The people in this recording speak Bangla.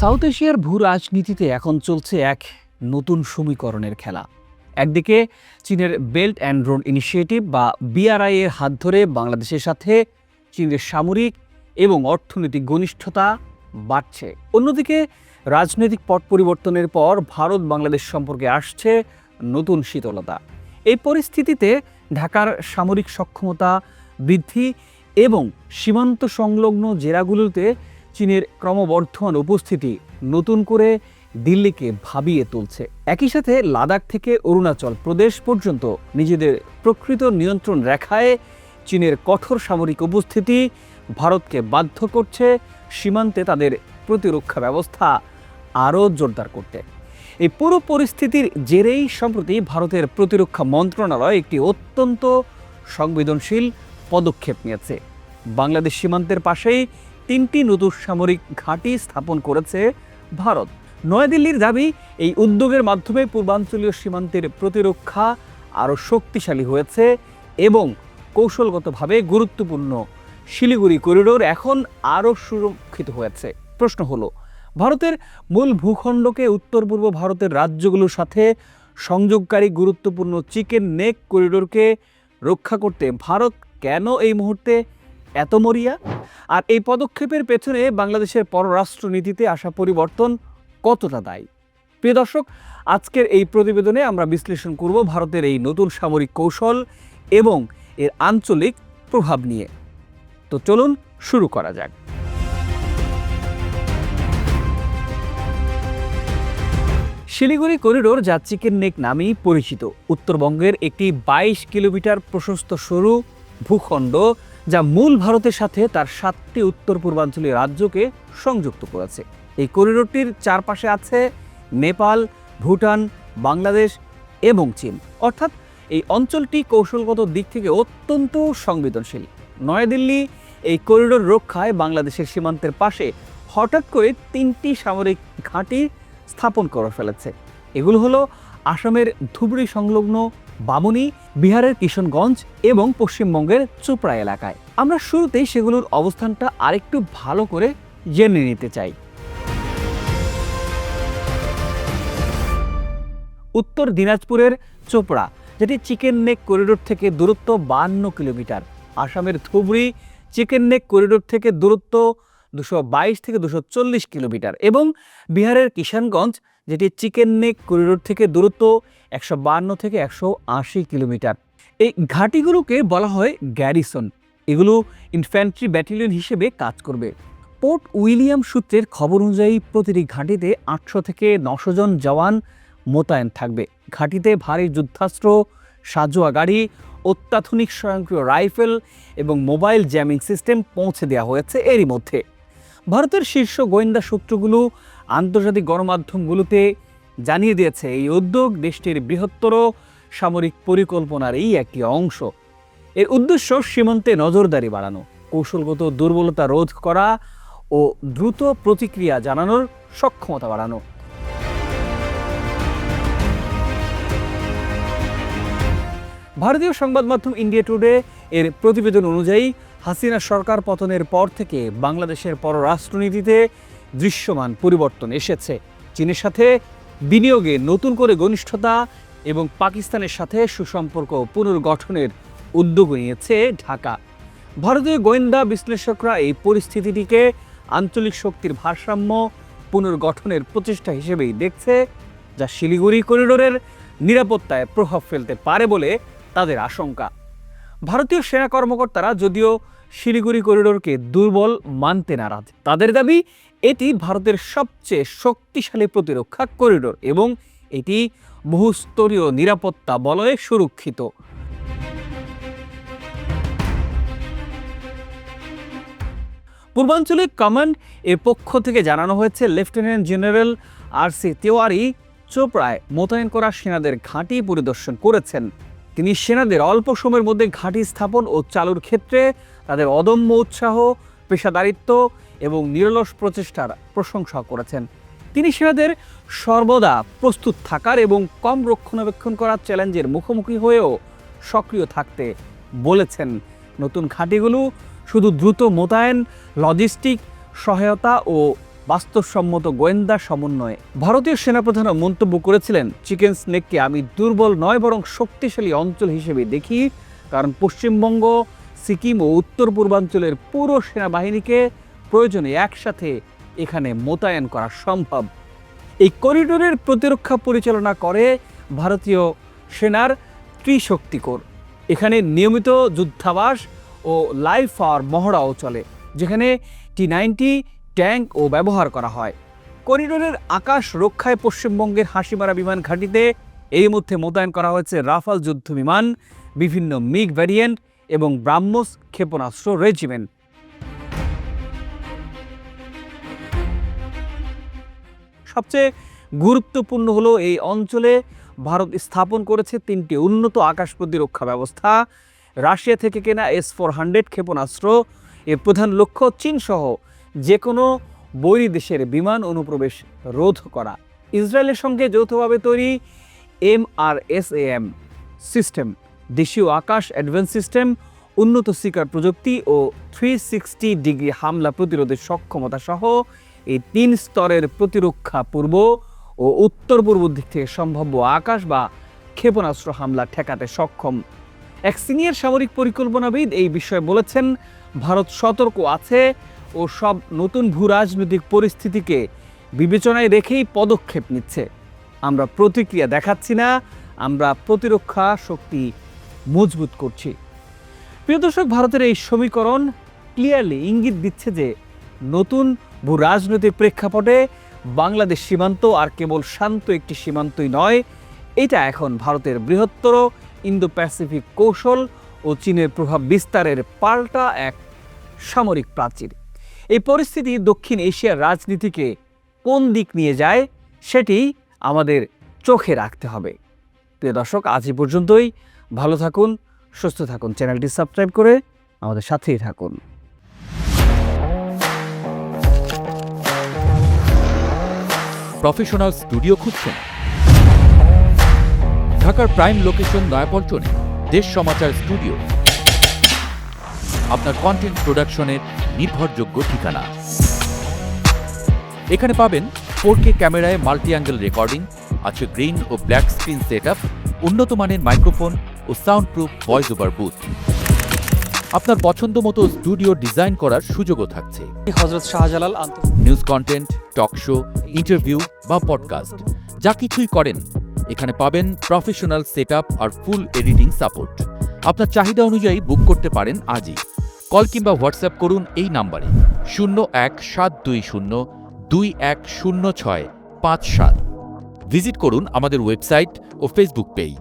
সাউথ এশিয়ার ভূ রাজনীতিতে এখন চলছে এক নতুন সমীকরণের খেলা। একদিকে চীনের বেল্ট অ্যান্ড রোড ইনিশিয়েটিভ বা বিআরআই এর হাত ধরে বাংলাদেশের সাথে চীনের সামরিক এবং অর্থনৈতিক ঘনিষ্ঠতা বাড়ছে। অন্যদিকে রাজনৈতিক পট পরিবর্তনের পর ভারত বাংলাদেশ সম্পর্কে আসছে নতুন শীতলতা। এই পরিস্থিতিতে ঢাকার সামরিক সক্ষমতা বৃদ্ধি এবং সীমান্ত সংলগ্ন জেলাগুলোতে চীনের ক্রমবর্ধমান উপস্থিতি নতুন করে দিল্লিকে ভাবিয়ে তুলছে। একই সাথে লাদাখ থেকে অরুণাচল প্রদেশ পর্যন্ত নিজেদের প্রকৃত নিয়ন্ত্রণ রেখায় চীনের কঠোর সামরিক উপস্থিতি ভারতকে বাধ্য করছে সীমান্তে তাদের প্রতিরক্ষা ব্যবস্থা আরও জোরদার করতে। এই পুরো পরিস্থিতির জেরেই সম্প্রতি ভারতের প্রতিরক্ষা মন্ত্রণালয় একটি অত্যন্ত সংবেদনশীল পদক্ষেপ নিয়েছে। বাংলাদেশ সীমান্তের পাশেই তিনটি নতুন সামরিক ঘাঁটি স্থাপন করেছে ভারত। নয়াদিল্লির দাবি, এই উদ্যোগের মাধ্যমে পূর্বাঞ্চলীয় সীমান্তের প্রতিরক্ষা আরও শক্তিশালী হয়েছে এবং কৌশলগতভাবে গুরুত্বপূর্ণ। শিলিগুড়ি করিডোর এখন আরও সুরক্ষিত হয়েছে। প্রশ্ন হলো, ভারতের মূল ভূখণ্ডকে উত্তর পূর্ব ভারতের রাজ্যগুলোর সাথে সংযোগকারী গুরুত্বপূর্ণ চিকেন নেক করিডোরকে রক্ষা করতে ভারত কেন এই মুহূর্তে এত মরিয়া? আর এই পদক্ষেপের পেছনে বাংলাদেশের পররাষ্ট্রনীতিতে আসা পরিবর্তন কতটা দায়ী? প্রিয় দর্শক, আজকের এই প্রতিবেদনে আমরা বিশ্লেষণ করব ভারতের এই নতুন সামরিক কৌশল এবং এর আঞ্চলিক প্রভাব নিয়ে। তো চলুন শুরু করা যাক। শিলিগুড়ি করিডোর যা চিকেন নেক নামেই পরিচিত। উত্তরবঙ্গের একটি বাইশ কিলোমিটার প্রশস্ত সরু ভূখণ্ড যা মূল ভারতের সাথে তার সাতটি উত্তর পূর্বাঞ্চলীয় রাজ্যকে সংযুক্ত করেছে। এই করিডোরটির চারপাশে আছে নেপাল, ভুটান, বাংলাদেশ এবং চীন। অর্থাৎ এই অঞ্চলটি কৌশলগত দিক থেকে অত্যন্ত সংবেদনশীল। নয়াদিল্লি এই করিডোর রক্ষায় বাংলাদেশের সীমান্তের পাশে হঠাৎ করে তিনটি সামরিক ঘাঁটি স্থাপন করে ফেলেছে। এগুলো হলো আসামের ধুবড়ি সংলগ্ন বামুনি বিহারের কিশনগঞ্জ এবং পশ্চিমবঙ্গের চোপড়া এলাকায়। আমরা শুরুতেই সেগুলোর অবস্থানটা আরেকটু ভালো করে জেনে নিতে চাই। উত্তর দিনাজপুরের চোপড়া, যেটি চিকেন নেক করিডোর থেকে দূরত্ব বান্ন কিলোমিটার। আসামের ধুবড়ি চিকেন নেক করিডোর থেকে দূরত্ব দুশো বাইশ থেকে দুশো চল্লিশ কিলোমিটার এবং বিহারের কিষানগঞ্জ যেটি চিকেন নেক করিডোর থেকে দূরত্ব একশো বান্ন থেকে একশো আশি কিলোমিটার। এই ঘাঁটিগুলোকে বলা হয় গ্যারিসন। এগুলো ইনফ্যান্ট্রি ব্যাটালিয়ন হিসেবে কাজ করবে। পোর্ট উইলিয়াম সূত্রের খবর অনুযায়ী প্রতিটি ঘাঁটিতে আটশো থেকে নশো জন জওয়ান মোতায়েন থাকবে। ঘাঁটিতে ভারী যুদ্ধাস্ত্র, সাজোয়া গাড়ি, অত্যাধুনিক স্বয়ংক্রিয় রাইফেল এবং মোবাইল জ্যামিং সিস্টেম পৌঁছে দেওয়া হয়েছে এরই মধ্যে। ভারতের শীর্ষ গোয়েন্দা সূত্রগুলো আন্তর্জাতিক গণমাধ্যমগুলোতে জানিয়ে দিয়েছে, এই উদ্যোগ দেশটির বৃহত্তর সামরিক পরিকল্পনার এই একটি অংশ। এর উদ্দেশ্য সীমান্তে নজরদারি বাড়ানো, কৌশলগত দুর্বলতা রোধ করা ও দ্রুত প্রতিক্রিয়া জানানোর সক্ষমতা বাড়ানো। ভারতীয় সংবাদ মাধ্যম ইন্ডিয়া টুডে এর প্রতিবেদন অনুযায়ী, হাসিনা সরকার পতনের পর থেকে বাংলাদেশের পররাষ্ট্রনীতিতে দৃশ্যমান পরিবর্তন এসেছে। চীনের সাথে বিনিয়োগে নতুন করে ঘনিষ্ঠতা এবং পাকিস্তানের সাথে সুসম্পর্ক পুনর্গঠনের উদ্যোগ নিয়েছে ঢাকা। ভারতীয় গোয়েন্দা বিশ্লেষকরা এই পরিস্থিতিটিকে আঞ্চলিক শক্তির ভারসাম্য পুনর্গঠনের প্রচেষ্টা হিসেবেই দেখছে, যা শিলিগুড়ি করিডোরের নিরাপত্তায় প্রভাব ফেলতে পারে বলে তাদের আশঙ্কা। ভারতীয় সেনা কর্মকর্তারা যদিও শিলিগুড়ি করিডোরকে দুর্বল মানতে নারাজ, তাদের দাবি এটি ভারতের সবচেয়ে শক্তিশালী প্রতিরক্ষা করিডোর এবং এটি বহুস্তরীয় নিরাপত্তা বলয়ে সুরক্ষিত। পূর্বাঞ্চলিক কমান্ড এর পক্ষ থেকে জানানো হয়েছে, lieutenant general R C Tewari চোপড়ায় মোতায়েন করা সেনাদের ঘাঁটি পরিদর্শন করেছেন। তিনি সেনাদের অল্প সময়ের মধ্যে ঘাঁটি স্থাপন ও চালুর ক্ষেত্রে তাদের অদম্য উৎসাহ, পেশাদারিত্ব এবং নিরলস প্রচেষ্টার প্রশংসা করেছেন। তিনি সেনাদের সর্বদা প্রস্তুত থাকার এবং কম রক্ষণাবেক্ষণ করার চ্যালেঞ্জের মুখোমুখি হয়েও সক্রিয় থাকতে বলেছেন। নতুন ঘাঁটিগুলো শুধু দ্রুত মোতায়েন, লজিস্টিক, সহায়তা ও বাস্তবসম্মত গোয়েন্দা সমন্বয়ে। ভারতীয় সেনাপ্রধানও মন্তব্য করেছিলেন, চিকেন স্নেককে আমি দুর্বল নয়, বরং শক্তিশালী অঞ্চল হিসেবে দেখি। কারণ পশ্চিমবঙ্গ, সিকিম ও উত্তর পূর্বাঞ্চলের পুরো সেনাবাহিনীকে প্রয়োজনে একসাথে এখানে মোতায়েন করা সম্ভব। এই করিডোরের প্রতিরক্ষা পরিচালনা করে ভারতীয় সেনার ত্রিশক্তিকোর এখানে নিয়মিত যুদ্ধাবাস ও লাইভ ফাওয়ার মহড়াও চলে, যেখানে টি নাইনটি ট্যাঙ্ক ও ব্যবহার করা হয়। করিডোরের আকাশ রক্ষায় পশ্চিমবঙ্গের হাসিমারা বিমান ঘাঁটিতে এই মধ্যে মোতায়েন করা হয়েছে রাফাল যুদ্ধ বিমান, বিভিন্ন মিগ ভ্যারিয়েন্ট এবং ব্রাহ্মস ক্ষেপণাস্ত্র রেজিমেন্ট। সবচেয়ে গুরুত্বপূর্ণ হলো এই অঞ্চলে ভারত স্থাপন করেছে তিনটি উন্নত আকাশ প্রতিরক্ষা ব্যবস্থা। রাশিয়া থেকে কেনা এস ফোর হান্ড্রেড ক্ষেপণাস্ত্র, এর প্রধান লক্ষ্য চীন সহ যে কোনো বৈরী দেশের বিমান অনুপ্রবেশ রোধ করা। ইসরায়েলের সঙ্গে যৌথভাবে তৈরি M R S M system, দেশীয় আকাশ অ্যাডভান্স সিস্টেম, উন্নত শিকার প্রযুক্তি ও থ্রি সিক্সটি ডিগ্রি হামলা প্রতিরোধের সক্ষমতা সহ এই তিন স্তরের প্রতিরক্ষা পূর্ব ও উত্তর পূর্ব দিক থেকে সম্ভাব্য আকাশ বা ক্ষেপণাস্ত্র হামলা ঠেকাতে সক্ষম। এক সিনিয়র সামরিক পরিকল্পনাবিদ এই বিষয়ে বলেছেন, ভারত সতর্ক আছে ও সব নতুন ভূ রাজনৈতিক পরিস্থিতিকে বিবেচনায় রেখেই পদক্ষেপ নিচ্ছে। আমরা প্রতিক্রিয়া দেখাচ্ছি না, আমরা প্রতিরক্ষা শক্তি মজবুত করছি। প্রিয় দর্শক, ভারতের এই সমীকরণ ক্লিয়ারলি ইঙ্গিত দিচ্ছে যে নতুন ভূ রাজনৈতিক প্রেক্ষাপটে বাংলাদেশ সীমান্ত আর কেবল শান্ত একটি সীমান্তই নয়, এটা এখন ভারতের বৃহত্তর ইন্দো প্যাসিফিক কৌশল ও চীনের প্রভাব বিস্তারের পাল্টা এক সামরিক প্রাচীর। এই পরিস্থিতি দক্ষিণ এশিয়ার রাজনীতিকে কোন দিক নিয়ে যায় সেটি আমাদের চোখে রাখতে হবে। প্রিয় দর্শক, আজ পর্যন্তই। ভালো থাকুন, সুস্থ থাকুন। চ্যানেলটি সাবস্ক্রাইব করে আমাদের সাথেই থাকুন। প্রফেশনাল স্টুডিও খুঁজছেন? ঢাকার প্রাইম লোকেশন নয়াপল্টনে দেশ সমাচার স্টুডিও। আপনার কন্টেন্ট প্রোডাকশনের নির্ভরযোগ্য ঠিকানা। এখানে পাবেন ফোর কে ক্যামেরায় মাল্টি অ্যাঙ্গেল রেকর্ডিং আছে গ্রিন ও ব্ল্যাক স্ক্রিন সেট উন্নত মানের মাইক্রোফোন ও sound proof voice over booth. আপনার পছন্দ মতো স্টুডিও ডিজাইন করার সুযোগও থাকছে। Hazrat Shahjalal news content talk show interview বা পডকাস্ট যা কিছুই করেন। এখানে পাবেন প্রফেশনাল সেট আর ফুল এডিটিং সাপোর্ট। আপনার চাহিদা অনুযায়ী বুক করতে পারেন আজই। কল কিংবা হোয়াটসঅ্যাপ করুন এই নাম্বারে। শূন্য এক সাত দুই শূন্য, দুই এক শূন্য ছয় পাঁচ সাত। ভিজিট করুন আমাদের ওয়েবসাইট ও ফেসবুক পেজ।